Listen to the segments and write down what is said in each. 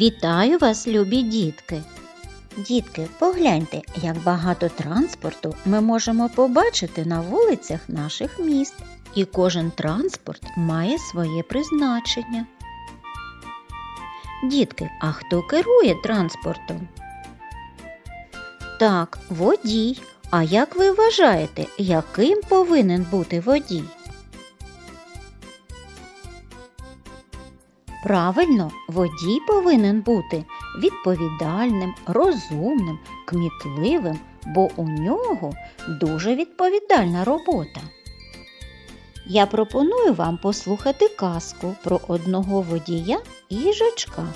Вітаю вас, любі дітки! Дітки, погляньте, як багато транспорту ми можемо побачити на вулицях наших міст. І кожен транспорт має своє призначення. Дітки, а хто керує транспортом? Так, водій. А як ви вважаєте, яким повинен бути водій? Правильно, водій повинен бути відповідальним, розумним, кмітливим, бо у нього дуже відповідальна робота. Я пропоную вам послухати казку про одного водія їжачка,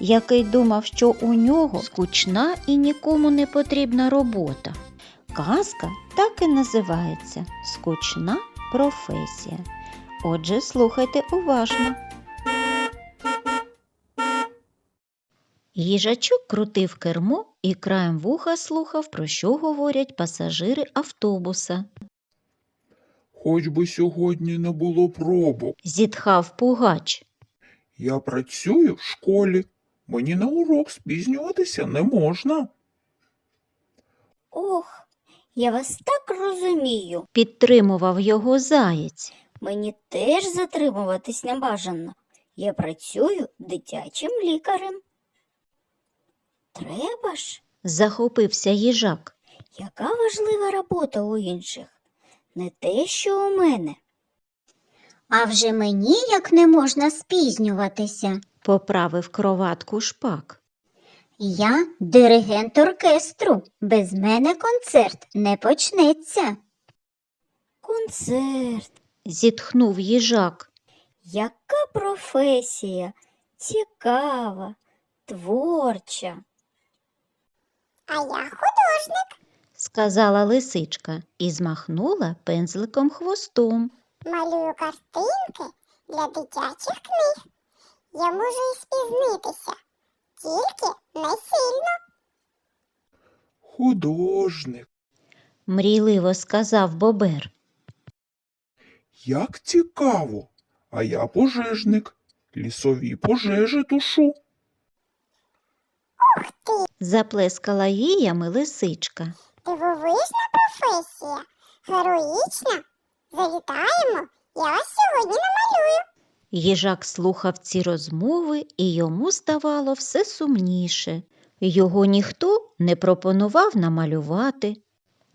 який думав, що у нього скучна і нікому не потрібна робота. Казка так і називається Скучна професія. Отже, слухайте уважно. Їжачок крутив кермо і краєм вуха слухав, про що говорять пасажири автобуса. Хоч би сьогодні не було пробок. Зітхав пугач. Я працюю в школі. Мені на урок спізнюватися не можна. Ох, я вас так розумію. Підтримував його заєць. Мені теж затримуватись не бажано. Я працюю дитячим лікарем. Треба ж, Захопився їжак. яка важлива робота у інших. Не те, що у мене. А вже мені як не можна спізнюватися. Поправив кроватку шпак. Я диригент оркестру. Без мене концерт не почнеться. Концерт. Зітхнув їжак. Яка професія? Цікава, творча. А я художник. Сказала лисичка і змахнула пензликом хвостом. Малюю картинки для дитячих книг. Я можу і спізнитися, тільки не сильно. Художник. Мрійливо сказав бобер. Як цікаво. А я пожежник. Лісові пожежі тушу. Заплескала віями лисичка. Дивовижна професія. Героїчна. Завітаємо. Я вас сьогодні намалюю. Їжак слухав ці розмови, і йому ставало все сумніше. Його ніхто не пропонував намалювати,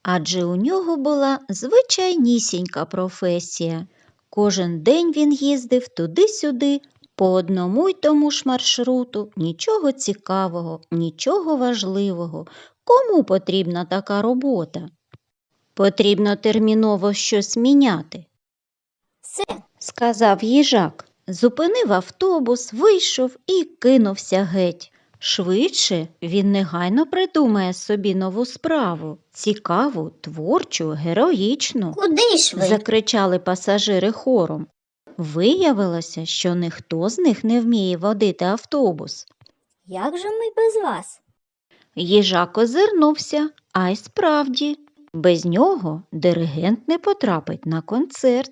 адже у нього була звичайнісінька професія. Кожен день він їздив туди-сюди, по одному й тому ж маршруту, нічого цікавого, нічого важливого. Кому потрібна така робота? Потрібно терміново щось міняти Все, сказав їжак. Зупинив автобус, вийшов і кинувся геть. Швидше він негайно придумає собі нову справу, цікаву, творчу, героїчну. Куди ж ви? Закричали пасажири хором. Виявилося, що ніхто з них не вміє водити автобус. як же ми без вас? Їжак озирнувся, а й справді, без нього диригент не потрапить на концерт.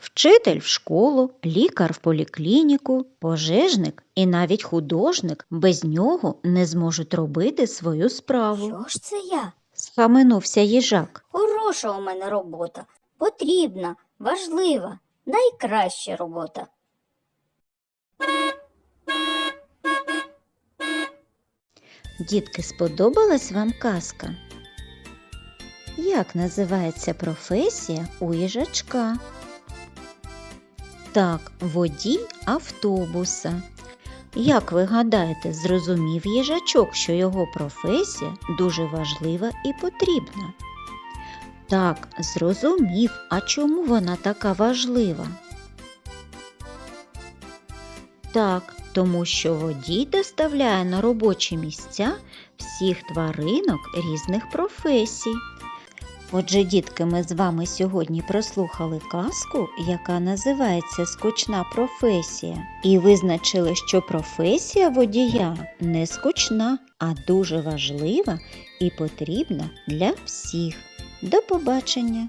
Вчитель в школу, лікар в поліклініку, пожежник і навіть художник без нього не зможуть робити свою справу. Що ж це я? Схаменувся їжак. Хороша у мене робота. Потрібна, важлива, найкраща робота. Дітки, сподобалась вам казка? Як називається професія у їжачка? Так, водій автобуса. Як ви гадаєте, зрозумів їжачок, що його професія дуже важлива і потрібна? Так, зрозумів, а чому вона така важлива? Так, тому що водій доставляє на робочі місця всіх тваринок різних професій. Отже, дітки, ми з вами сьогодні прослухали казку, яка називається Скучна професія, і визначили, що професія водія не скучна, а дуже важлива і потрібна для всіх. До побачення!